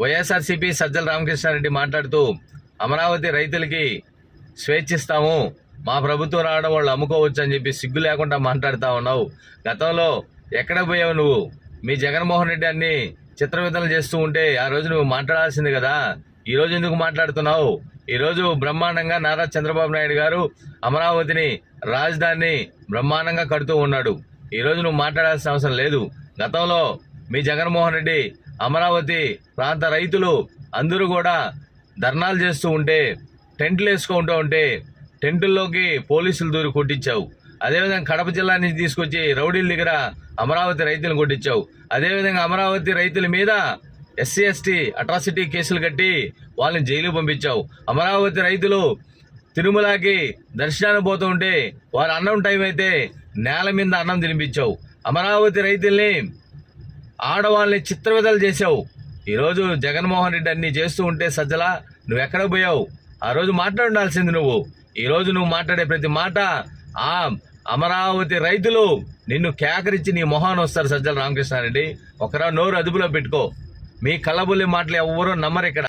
వైఎస్ఆర్సీపీ సజ్జల రామకృష్ణారెడ్డి మాట్లాడుతూ అమరావతి రైతులకి స్వేచ్ఛిస్తాము మా ప్రభుత్వం రావడం వాళ్ళు అమ్ముకోవచ్చు అని చెప్పి సిగ్గు లేకుండా మాట్లాడుతూ ఉన్నావు. గతంలో ఎక్కడ పోయావు నువ్వు? మీ జగన్మోహన్ రెడ్డి అన్ని చిత్రవిధనలు చేస్తూ ఉంటే ఆ రోజు నువ్వు మాట్లాడాల్సింది కదా. ఈరోజు ఎందుకు మాట్లాడుతున్నావు? ఈరోజు బ్రహ్మాండంగా నారా చంద్రబాబు నాయుడు గారు అమరావతిని రాజధానిని బ్రహ్మాండంగా కడుతూ ఉన్నాడు. ఈ రోజు నువ్వు మాట్లాడాల్సిన అవసరం లేదు. గతంలో మీ జగన్మోహన్ రెడ్డి అమరావతి ప్రాంత రైతులు అందరూ కూడా ధర్నాలు చేస్తూ ఉంటే టెంట్లు వేసుకుంటూ ఉంటే టెంటుల్లోకి పోలీసులు దూరి కొట్టించావు. అదేవిధంగా కడప జిల్లా నుంచి తీసుకొచ్చి రౌడీల దగ్గర అమరావతి రైతులను కొట్టించావు. అదేవిధంగా అమరావతి రైతుల మీద ఎస్సీ ఎస్టీ అట్రాసిటీ కేసులు కట్టి వాళ్ళని జైలు పంపించావు. అమరావతి రైతులు తిరుమలకి దర్శనానికి పోతూ ఉంటే వారు అన్నం టైం అయితే నేల మీద అన్నం తినిపించావు. అమరావతి రైతుల్ని ఆడవాళ్ళని చిత్రవిధలు చేసావు ఈరోజు జగన్మోహన్ రెడ్డి అన్ని చేస్తూ ఉంటే సజ్జల నువ్వు ఎక్కడ పోయావు? ఆ రోజు మాట్లాడాల్సింది నువ్వు. ఈరోజు నువ్వు మాట్లాడే ప్రతి మాట ఆ అమరావతి రైతులు నిన్ను కేకరించి నీ మొహాన్ని వస్తారు సజ్జల రామకృష్ణారెడ్డి. ఒకరా నోరు అదుపులో పెట్టుకో. మీ కళ్ళబుల్లి మాటలు ఎవ్వరూ నమ్మరు ఇక్కడ.